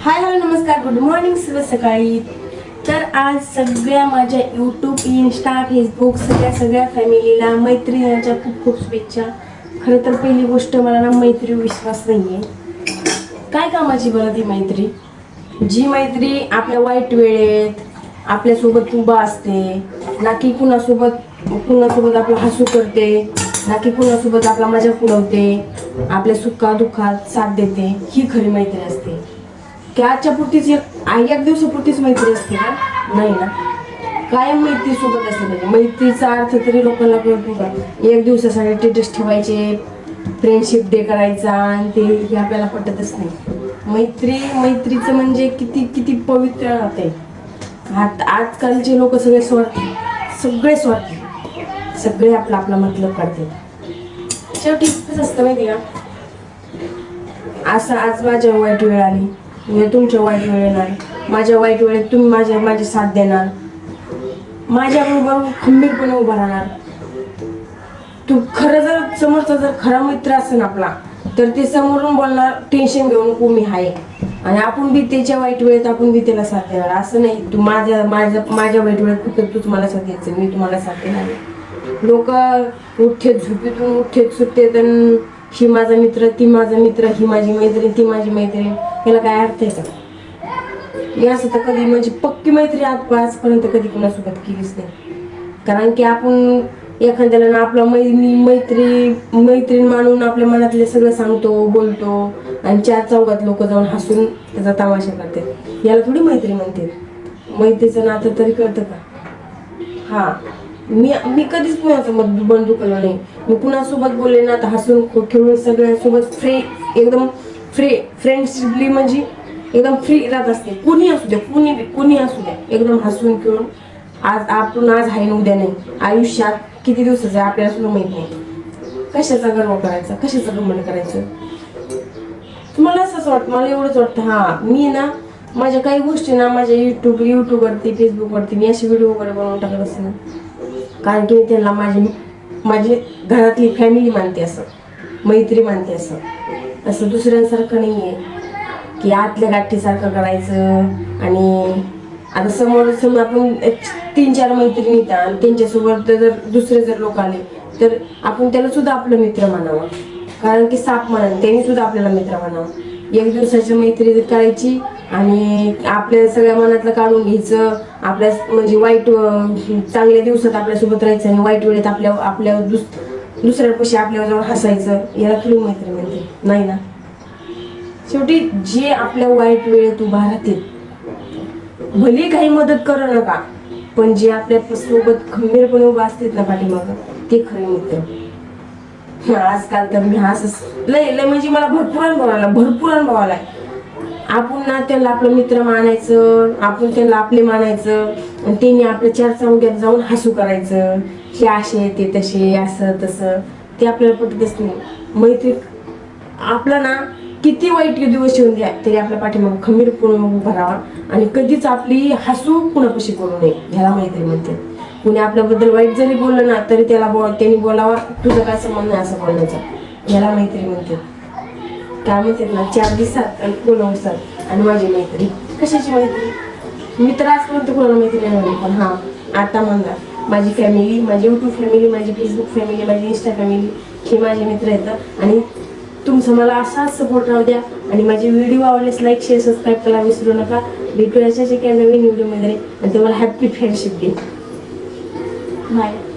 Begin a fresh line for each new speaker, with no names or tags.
हाय hello नमस्कार. Good morning शुभ सकाळी. तर आज सगळ्या माझ्या यूट्यूब इन्स्टा फेसबुक सगळ्या सगळ्या फॅमिलीला मैत्रिणीच्या खूप खूप शुभेच्छा. खरं तर पहिली गोष्ट मला ना मैत्री विश्वास नाही आहे काय कामाची बरं ती मैत्री? जी मैत्री आपल्या वाईट वेळेत आपल्यासोबत उभा असते ना की कुणासोबत कुणासोबत आपलं हसू करते ना की कुणासोबत आपला मजा पुरवते आपल्या सुखा दुःखात साथ देते ही खरी मैत्री असते. की आजच्या पुरतीच एक एक दिवसापुरतीच मैत्री असते का? नाही ना. कायम मैत्री सोबत असते पाहिजे मैत्रीचा अर्थ तरी लोकांना कळतो का? एक दिवसासाठी स्टेटस ठेवायचे फ्रेंडशिप डे करायचा आणि ते हे आपल्याला पटतच नाही. मैत्री मैत्रीचं म्हणजे किती किती पवित्र राहते. आत आजकालचे लोक सगळे स्वार्थी सगळे स्वार्थी. सगळे आपला आपला मतलब काढते शेवटी असतं माहिती का? असं आज माझ्या वाईट वेळ आली. म्हणजे तुमच्या वाईट वेळ येणार माझ्या वाईट वेळेत तुम्ही माझ्या माझी साथ देणार. माझ्याबरोबर खंबीरपणे उभा राहणार. तू खरं जर समोरचा जर खरा मित्र असेल आपला तर ते समोरून बोलणार टेन्शन घेऊ नको मी आहे. आणि आपण बी त्याच्या वाईट वेळेत आपण बी त्याला साथ देणार. असं नाही तू माझ्या माझ्या माझ्या वाईट वेळेत फक्त तू मला साथ द्यायचं मी तुम्हाला साथ देणार लोक उठ्ठेत झोपेतून उठ्ठेत सुटतेत आणि ही माझा मित्र ती माझा मित्र ही माझी मैत्रीण ती माझी मैत्रीण. याला काय अर्थ आहे का मी असं तर कधी म्हणजे पक्की मैत्री आज आजपर्यंत कधी कुणासोबत केलीच नाही. कारण की आपण एखाद्याला ना आपला मै मैत्री मैत्रीण मानून आपल्या मनातले सगळं सांगतो बोलतो आणि चार चौघात लोक जाऊन हसून त्याचा तमाशा करतात. याला थोडी मैत्री म्हणते मैत्रीचं नातं तरी कळतं का? हां. मी मी कधीच कुणासोबत बंधू केलं नाही. मी कुणासोबत बोलले ना तर हसून खेळून सगळ्यांसोबत फ्री एकदम फ्री फ्रेंडशिपली म्हणजे एकदम फ्री राहत असते. कुणी असू द्या कुणी बी कुणी असू द्या. एकदम हसून खेळून. आज आपण आज आहे उद्या नाही. आयुष्यात किती दिवसाचं आहे आपल्याला सुद्धा माहीत नाही. कशाचा गर्व करायचा? कशाचं घमंड करायचं? मला असंच वाटतं मला एवढंच वाटतं हां. मी ना माझ्या काही गोष्टी ना माझ्या युट्यूब युट्यूबवरती फेसबुकवरती मी असे व्हिडिओ वगैरे बनवून टाकत असते ना. कारण की त्यांना माझी माझी घरातली फॅमिली मानते असं. मैत्री मानते असं. असं दुसऱ्यांसारखं नाही आहे की आतल्या गाठीसारखं करायचं आणि आता समोर समोर आपण तीन चार मैत्री येतात आणि त्यांच्यासोबत जर दुसरे जर लोक आले तर आपण त्याला सुद्धा आपलं मित्र मानावं कारण की साप म्हणा त्यांनी सुद्धा आपल्याला मित्र मानावं एक दिवसाची मैत्री करायची आणि आपल्या सगळ्या मनातलं काढून घ्यायचं आपल्या म्हणजे वाईट चांगल्या दिवसात आपल्यासोबत राहायचं आणि वाईट वेळेत आपल्या आपल्या दुस दुसऱ्यापाशी आपल्यावर जाऊन हसायचं याला थोडी मैत्री म्हणते नाही ना? शेवटी जे आपल्या वाईट वेळेत उभा राहतील भले काही मदत करू नका पण जे आपल्यासोबत खंबीरपणे उभा असतात ना पाठीमागं ते खरे मित्र. आजकाल तर मी असं लय लय म्हणजे मला भरपूर अनुभव आला भरपूर अनुभव आलाय. आपण ना त्यांना आपलं मित्र मानायचं आपण त्यांना आपले मानायचं आणि त्यांनी आपल्या चार वगैरे जाऊन हसू करायचं हे असे ते तसे असं तसं. ते आपल्याला पटतच नाही. मैत्री आपला ना किती वाईट दिवस येऊन द्या तरी आपल्या पाठीमाग खमीर पूर्ण उभा राहावा आणि कधीच आपली हसू कुणापाशी करू नये ह्याला मैत्री म्हणते कुणी आपल्याबद्दल वाईट जरी बोललं ना तरी त्याला बोल त्यांनी बोलावा. तुझं काय संबंध नाही असं बोलण्याचा याला मैत्री म्हणते. काय म्हणतात ना चार दिवसात आणि पूर्ण दिवसात. आणि माझी मैत्री. कशाची मैत्री? मी तर आजपर्यंत कोणाला मैत्री नाही पण हा आता म्हणला. माझी फॅमिली माझी युट्यूब फॅमिली माझी फेसबुक फॅमिली माझी इंस्टा फॅमिली हे माझे मित्र आहेत. आणि तुमचं मला असाच सपोर्ट राहू द्या. आणि माझे व्हिडिओ आवडल्यास लाईक शेअर सबस्क्राईब करायला विसरू नका. भेटूया अशाच एका नवीन व्हिडिओमध्ये आणि तुम्हाला हॅपी फ्रेंडशिप डे my